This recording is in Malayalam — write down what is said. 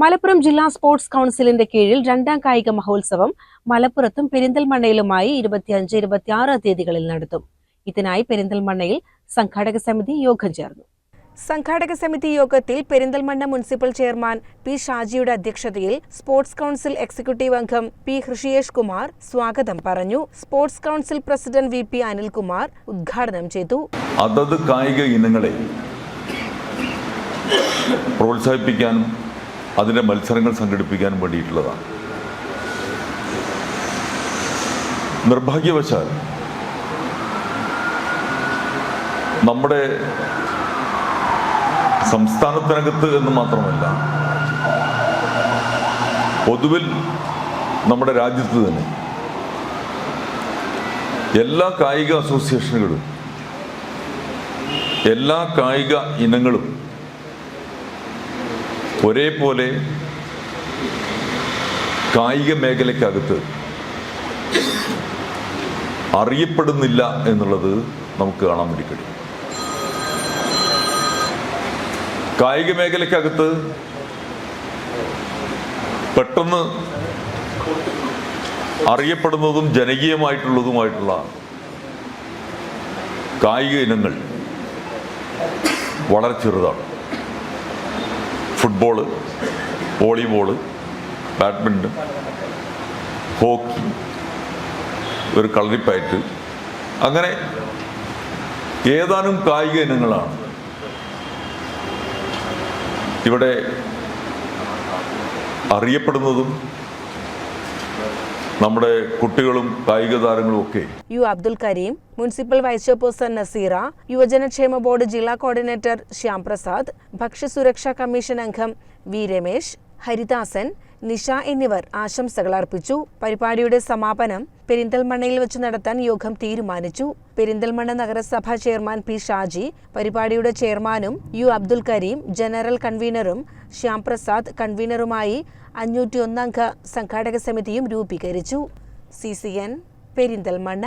മലപ്പുറം ജില്ലാ സ്പോർട്സ് കൗൺസിലിന്റെ കീഴിൽ രണ്ടാം കായിക മഹോത്സവം മലപ്പുറത്തും പെരിന്തൽമണ്ണയിലുമായി ഇരുപത്തിയഞ്ച് ഇരുപത്തിയാറ് തീയതികളിൽ നടത്തും. ഇതിനായി പെരിന്തൽമണ്ണയിൽ സംഘാടക സമിതി യോഗം ചേർന്നു. സംഘാടക സമിതി യോഗത്തിൽ പെരിന്തൽമണ്ണ മുനിസിപ്പൽ ചെയർമാൻ പി ഷാജിയുടെ അധ്യക്ഷതയിൽ സ്പോർട്സ് കൗൺസിൽ എക്സിക്യൂട്ടീവ് അംഗം പി ഹൃഷിയേഷ് കുമാർ സ്വാഗതം പറഞ്ഞു. Sports council president V P Anilkumar ഉദ്ഘാടനം ചെയ്തു. അതത് കായിക ഇനങ്ങളെ പ്രോത്സാഹിപ്പിക്കാനും അതിന്റെ മത്സരങ്ങൾ സംഘടിപ്പിക്കാൻ വേണ്ടിയിട്ടുള്ളതാണ്. നിർഭാഗ്യവശാൽ നമ്മുടെ സംസ്ഥാനത്തിനകത്ത് എന്ന് മാത്രമല്ല പൊതുവിൽ നമ്മുടെ രാജ്യത്ത് തന്നെ എല്ലാ കായിക അസോസിയേഷനുകളും എല്ലാ കായിക ഇനങ്ങളും ഒരേപോലെ കായിക മേഖലയ്ക്കകത്ത് അറിയപ്പെടുന്നില്ല എന്നുള്ളത് നമുക്ക് കാണാൻ വേണ്ടി കഴിയും. കായിക മേഖലയ്ക്കകത്ത് പെട്ടെന്ന് അറിയപ്പെടുന്നതും ജനകീയമായിട്ടുള്ളതുമായിട്ടുള്ള കായിക ഇനങ്ങൾ വളരെ ചെറുതാണ്. ഫുട്ബോൾ വോളിബോൾ ബാഡ്മിന്റൺ ഹോക്കി ഒരു കളരിപ്പയറ്റ് അങ്ങനെ ഏതാനും കായിക ഇനങ്ങളാണ്. ഇവിടെ അറിയപ്പെടുന്നതും നമ്മുടെ കുട്ടികളും കായിക താരങ്ങളും ഒക്കെ. U Abdul Kareem municipal vice chairperson Nazeera യുവജനക്ഷേമ board ജില്ലാ കോർഡിനേറ്റർ ശ്യാംപ്രസാദ് ഭക്ഷ്യസുരക്ഷാ കമ്മീഷൻ അംഗം വി രമേശ് ഹരിദാസൻ നിഷ എന്നിവർ ആശംസകൾ അർപ്പിച്ചു. പരിപാടിയുടെ സമാപനം പെരിന്തൽമണ്ണയിൽ വെച്ച് നടത്താൻ യോഗം തീരുമാനിച്ചു. പെരിന്തൽമണ്ണ നഗരസഭാ ചെയർമാൻ പി ഷാജി പരിപാടിയുടെ ചെയർമാനും യു അബ്ദുൽ കരീം ജനറൽ കൺവീനറും ശ്യാംപ്രസാദ് കൺവീനറുമായി അഞ്ഞൂറ്റിയൊന്നംഗ സംഘാടക സമിതിയും രൂപീകരിച്ചു. C C N Perinthalmanna.